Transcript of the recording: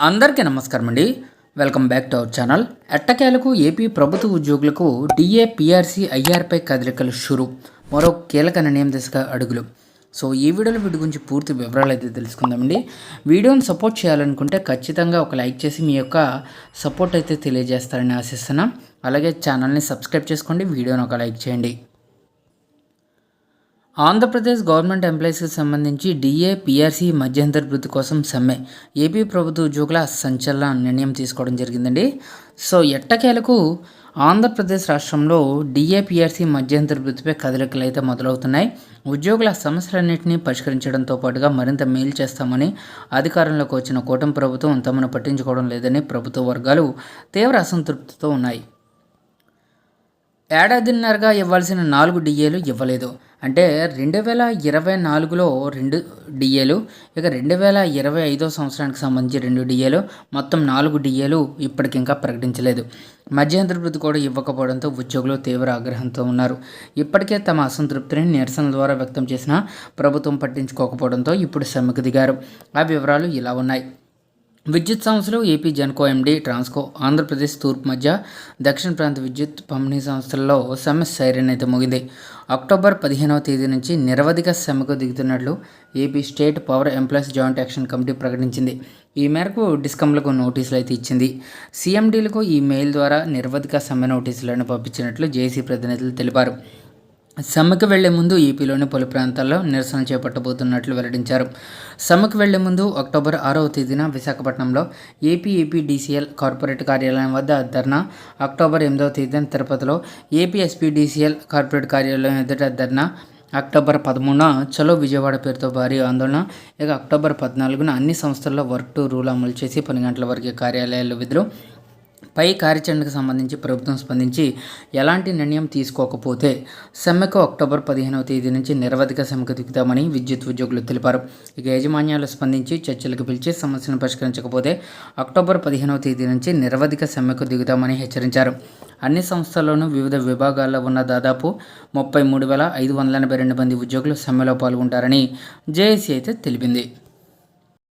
అందరికీ నమస్కారం అండి. Welcome back to our channel. ఎట్టకేలకు ఏపీ ప్రభుత్వ ఉద్యోగులకు డిఏ పిఆర్సీ ఐఆర్పై కదలికలు షురు. మరో కీలక నిర్ణయం దిశగా అడుగులు. సో ఈ వీడియోలో వీటి గురించి పూర్తి వివరాలు అయితే తెలుసుకుందామండి వీడియోని సపోర్ట్ చేయాలనుకుంటే ఖచ్చితంగా ఒక లైక్ చేసి మీ యొక్క సపోర్ట్ అయితే తెలియజేస్తారని ఆశిస్తున్నాం. అలాగే ఛానల్ని సబ్స్క్రైబ్ చేసుకోండి. వీడియోని ఒక లైక్ చేయండి. ఆంధ్రప్రదేశ్ గవర్నమెంట్ ఎంప్లాయీస్కి సంబంధించి డిఏ పిఆర్సీ మధ్యంతర వృత్తి కోసం సమ్మె. ఏపీ ప్రభుత్వ ఉద్యోగుల సంచలన నిర్ణయం తీసుకోవడం జరిగిందండి. సో ఎట్టకేలకు ఆంధ్రప్రదేశ్ రాష్ట్రంలో డిఏపిఆర్సీ మధ్యంతర వృత్తిపై కదలికలు అయితే మొదలవుతున్నాయి. ఉద్యోగుల సమస్యలన్నింటినీ పరిష్కరించడంతో పాటుగా మరింత మేలు చేస్తామని అధికారంలోకి వచ్చిన కూటమి ప్రభుత్వం తమను పట్టించుకోవడం లేదని ప్రభుత్వ వర్గాలు తీవ్ర అసంతృప్తితో ఉన్నాయి. ఏడాదిన్నరగా ఇవ్వాల్సిన నాలుగు డిఏలు ఇవ్వలేదు. అంటే రెండు వేల ఇరవై నాలుగులో రెండు డిఏలు ఇక రెండు వేల ఇరవై ఐదో సంవత్సరానికి సంబంధించి రెండు డిఏలు మొత్తం నాలుగు డిఏలు ఇప్పటికింకా ప్రకటించలేదు. మధ్యంతర వృత్తి కూడా ఇవ్వకపోవడంతో ఉద్యోగులు తీవ్ర ఆగ్రహంతో ఉన్నారు. ఇప్పటికే తమ అసంతృప్తిని నిరసన ద్వారా వ్యక్తం చేసినా ప్రభుత్వం పట్టించుకోకపోవడంతో ఇప్పుడు సమ్మెకు దిగారు. ఆ వివరాలు ఇలా ఉన్నాయి. విద్యుత్ సంస్థలు ఏపీ జెన్కో ఎండి ట్రాన్స్కో ఆంధ్రప్రదేశ్ తూర్పు మధ్య దక్షిణ ప్రాంత విద్యుత్ పంపిణీ సంస్థల్లో సమ్మె సైరన్ అయితే ముగింది. అక్టోబర్ పదిహేనవ తేదీ నుంచి నిరవధిక సమ్మెకు దిగుతున్నట్లు AP state power employees joint action committee ప్రకటించింది. ఈ మేరకు డిస్కంలకు నోటీసులు అయితే ఇచ్చింది. సీఎండీలకు ఈ మెయిల్ ద్వారా నిరవధిక సమ్మె నోటీసులను పంపించినట్లు జేసీ ప్రతినిధులు తెలిపారు. సమ్మెకు వెళ్ళే ముందు ఏపీలోని పలు ప్రాంతాల్లో నిరసన చేపట్టబోతున్నట్లు వెల్లడించారు. సమ్మెకు వెళ్ళే ముందు అక్టోబర్ ఆరవ తేదీన విశాఖపట్నంలో ఏపీ ఏపీడీసీఎల్ కార్పొరేట్ కార్యాలయం వద్ద ధర్నా అక్టోబర్ ఎనిమిదవ తేదీన తిరుపతిలో ఏపీఎస్పీ డీసీఎల్ కార్పొరేట్ కార్యాలయం ఎదుట ధర్నా అక్టోబర్ పదమూడున చలో విజయవాడ పేరుతో భారీ ఆందోళన ఇక అక్టోబర్ పద్నాలుగున అన్ని సంస్థల్లో వర్క్ టు రూల్ అమలు చేసి పని గంటల వరకు కార్యాలయాల్లో విధులు పై కార్యాచరణకు సంబంధించి ప్రభుత్వం స్పందించి ఎలాంటి నిర్ణయం తీసుకోకపోతే సమ్మెకు అక్టోబర్ పదిహేనవ తేదీ నుంచి నిరవధిక సమ్మెకు దిగుతామని విద్యుత్ ఉద్యోగులు తెలిపారు. ఇక యాజమాన్యాలు స్పందించి చర్చలకు పిలిచి సమస్యను పరిష్కరించకపోతే అక్టోబర్ పదిహేనవ తేదీ నుంచి నిరవధిక సమ్మెకు దిగుతామని హెచ్చరించారు. అన్ని సంస్థల్లోనూ వివిధ విభాగాల్లో ఉన్న దాదాపు ముప్పై మూడు వేల ఐదు వందల ఎనభై రెండు మంది ఉద్యోగులు సమ్మెలో పాల్గొంటారని జేఏసీ అయితే తెలిపింది.